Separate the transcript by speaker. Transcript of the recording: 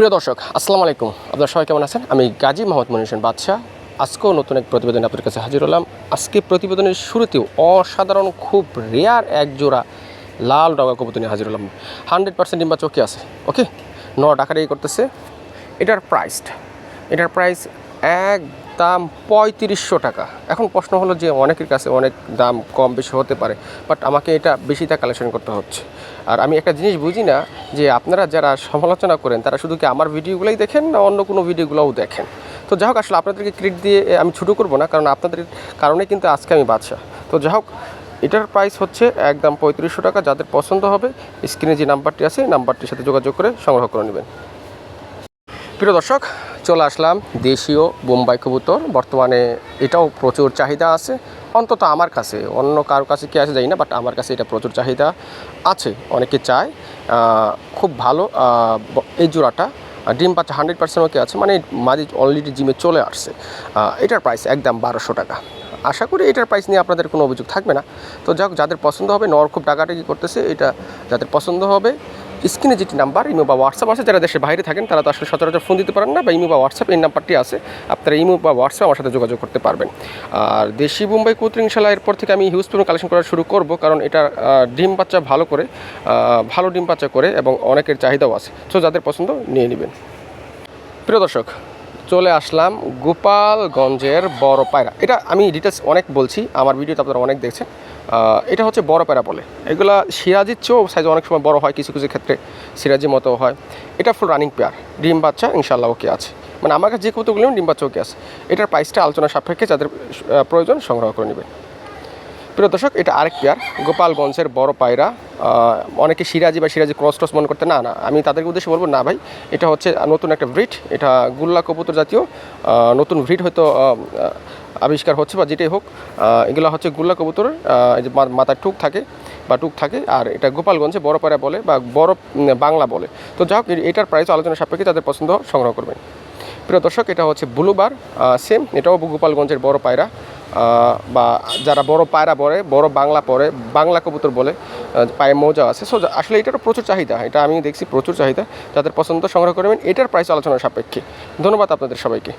Speaker 1: প্রিয় দর্শক, আসসালামু আলাইকুম। আপনার সবাই কেমন আছেন? আমি গাজী মোহাম্মদ মনির হোসেন বাদশাহ। আজকেও নতুন এক প্রতিবেদনে আপনার কাছে হাজির হলাম। আজকে প্রতিবেদনের শুরুতেও অসাধারণ, খুব রেয়ার এক জোড়া লাল ডগা কবুতর নিয়ে হাজির হলাম। হান্ড্রেড পার্সেন্ট ডিম্বা চোখে আছে ওকে ন ডাকাটাই করতেছে। এটার প্রাইসটা এটার প্রাইস এক দাম পঁয়ত্রিশশো টাকা। এখন প্রশ্ন হলো যে অনেকের কাছে অনেক দাম কম বেশি হতে পারে বাট আমাকে এটা বেশিটা কালেকশন করতে হচ্ছে। আর আমি একটা জিনিস বুঝি না, যে আপনারা যারা সমালোচনা করেন, তারা শুধু কি আমার ভিডিওগুলোই দেখেন না অন্য কোনো ভিডিওগুলোও দেখেন? তো যাই হোক, আসলে আপনাদেরকে ক্রেডিট দিয়ে আমি ছোটো করব না, কারণ আপনাদের কারণে কিন্তু আজকে আমি বাদশাহ তো যাই হোক, এটার প্রাইস হচ্ছে একদম পঁয়ত্রিশশো টাকা, যাদের পছন্দ হবে স্ক্রিনে যে নাম্বারটি আছে নাম্বারটির সাথে যোগাযোগ করে সংগ্রহ করে নেবেন। প্রিয় দর্শক চলে আসলাম দেশীয় বোম্বাই কবুতর। বর্তমানে এটাও প্রচুর চাহিদা আছে। অন্তত আমার কাছে, অন্য কারোর কাছে কি আছে জানি না বাট আমার কাছে এটা প্রচুর চাহিদা আছে, অনেকে চায়। খুব ভালো এই জোড়াটা ডিম পাচ্ছে হান্ড্রেড পার্সেন্ট ওকে আছে মানে মাঝে অলরেডি জিমে চলে আসছে। এটার প্রাইস একদম বারোশো টাকা। আশা করি এটার প্রাইস নিয়ে আপনাদের কোনো অভিযোগ থাকবে না। তো যাক, যাদের পছন্দ হবে নর খুব টাকাটাকি করতেছে, এটা যাদের পছন্দ হবে স্ক্রিনে যেটি নাম্বার, ইমো বা হোয়াটসঅ্যাপ আছে, যারা দেশের বাইরে থাকেন তারা তো আসলে সচরাচর ফোন দিতে পারেন না বা ইমো বা হোয়াটসঅ্যাপ এই নাম্বারটি আছে। আপনারা ইমো বা হোয়াটসঅ্যাপ আমার সাথে যোগাযোগ করতে পারবেন। আর দেশি মুম্বাই কৌতুক ইনশাল্লাহ এরপর থেকে আমি হিউজ পরিমাণ কালেকশন করা শুরু করব, কারণ এটা ডিম বাচ্চা ভালো করে ভালো ডিম বাচ্চা করে এবং অনেকের চাহিদাও আছে। সো যাদের পছন্দ, নিয়ে নেবেন। প্রিয় দর্শক চলে আসলাম গোপালগঞ্জের বড় পায়রা। এটা আমি ডিটেলস অনেক বলছি, আমার ভিডিওতে আপনারা অনেক দেখছেন। এটা হচ্ছে বড় পায়রা বলে। এগুলা সিরাজির চেয়েও সাইজ অনেক সময় বড় হয়, কিছু কিছু ক্ষেত্রে সিরাজির মতো হয়। এটা ফুল রানিং পেয়ার ডিম বাচ্চা ইনশাল্লাহ ওকে আছে। মানে আমার কাছে যে কতগুলো ডিম বাচ্চা ওকে আছে। এটার প্রাইসটা আলোচনা সাপেক্ষে যাদের প্রয়োজন সংগ্রহ করে নেবেন। প্রিয় দর্শক, এটা আরেক পেয়ার গোপালগঞ্জের বড় পায়রা। অনেকে সিরাজি বা সিরাজি ক্রস টস মনে করতে, না না, আমি তাদেরকে উদ্দেশ্যে বলব, না ভাই, এটা হচ্ছে নতুন একটা ব্রিড, এটা গুল্লা কবুতর জাতীয়। নতুন ব্রিড হয়তো আবিষ্কার হচ্ছে বা যেটাই হোক এগুলো হচ্ছে গুল্লা কবুতরের যে মাথায় টুক থাকে বা টুক থাকে, আর এটা গোপালগঞ্জে বড় পায়রা বলে বা বড় বাংলা বলে। তো যাই হোক এটার প্রাইস আলোচনা সাপেক্ষে তাদের পছন্দ সংগ্রহ করবেন। প্রিয় দর্শক, এটা হচ্ছে ব্লুবার সেম এটাও গোপালগঞ্জের বড় পায়রা। বা যারা বড় পায়রা পরে, বড় বাংলা পরে, বাংলা কবুতর বলে পায়ে মজা আছে। সো আসলে এটারও প্রচুর চাহিদা। এটা আমি দেখছি প্রচুর চাহিদা। যাদের পছন্দ সংগ্রহ করবেন এটার প্রাইস আলোচনার সাপেক্ষে। ধন্যবাদ আপনাদের সবাইকে।